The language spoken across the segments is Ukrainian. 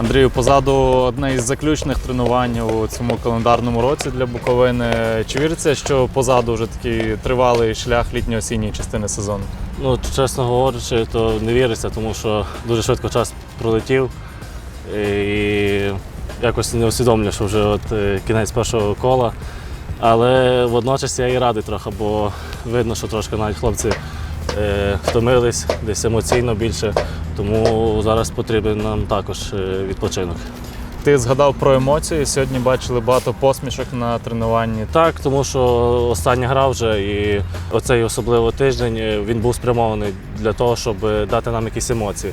Андрію, позаду одне із заключних тренувань у цьому календарному році для Буковини. Чи віриться, що позаду вже такий тривалий шлях літньо-осінньої частини сезону? Ну, чесно говорячи, то не віриться, тому що дуже швидко час пролетів. І якось не усвідомлюю, що вже от е, кінець першого кола. Але водночас я і радий трохи, бо видно, що трошки навіть хлопці втомились десь емоційно більше. Тому зараз потрібен нам також е, відпочинок. Ти згадав про емоції. Сьогодні бачили багато посмішок на тренуванні. Так, тому що остання гра вже і оцей особливо тиждень е, він був спрямований для того, щоб е, дати нам якісь емоції.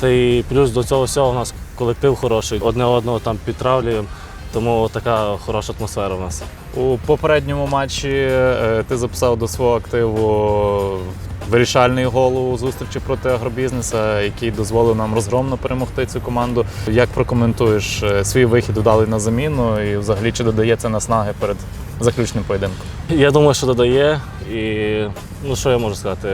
Та й плюс до цього всього у нас колектив хороший, одне одного там підтравлюємо, тому така хороша атмосфера у нас. У попередньому матчі е, ти записав до свого активу вирішальний гол у зустрічі проти агробізнеса, який дозволив нам розгромно перемогти цю команду. Як прокоментуєш е, свій вихід удалий на заміну і взагалі чи додається наснаги перед заключним поєдинком? Я думаю, що додає. І ну що я можу сказати?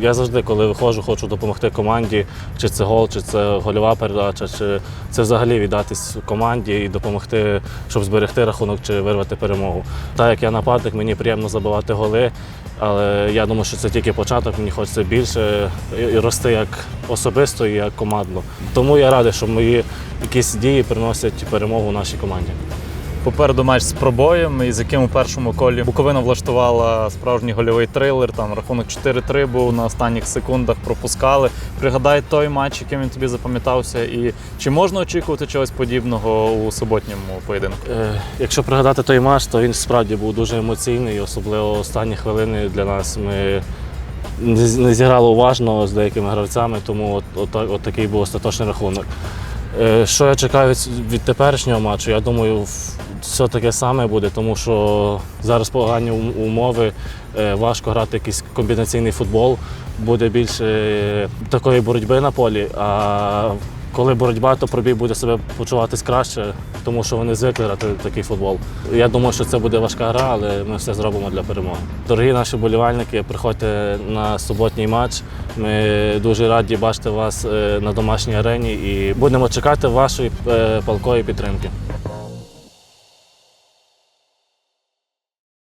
Я завжди, коли виходжу, хочу допомогти команді, чи це гол, чи це гольова передача, чи це взагалі віддатись команді і допомогти, щоб зберегти рахунок чи вирвати перемогу. Так як я нападник, мені приємно забивати голи, але я думаю, що це тільки початок, мені хочеться більше і- рости як особисто і як командно. Тому я радий, що мої якісь дії приносять перемогу нашій команді. Попереду матч з пробоєм, із яким у першому колі Буковина влаштувала справжній гольовий трилер. Там рахунок 4-3 був на останніх секундах пропускали. Пригадай той матч, яким він тобі запам'ятався, і чи можна очікувати чогось подібного у суботньому поєдинку? Е, Якщо пригадати той матч, то він справді був дуже емоційний, особливо останні хвилини для нас. Ми не зіграли уважно з деякими гравцями, тому от, от, от такий був остаточний рахунок. Е, Що я чекаю від, теперішнього матчу? Я думаю, все таке саме буде, тому що зараз погані умови, е, важко грати якийсь комбінаційний футбол, буде більше е, такої боротьби на полі. А коли боротьба, то пробій буде себе почуватись краще, тому що вони звикли грати такий футбол. Я думаю, що це буде важка гра, але ми все зробимо для перемоги. Дорогі наші болівальники, приходьте на суботній матч. Ми дуже раді бачити вас е, на домашній арені і будемо чекати вашої е, палкої підтримки.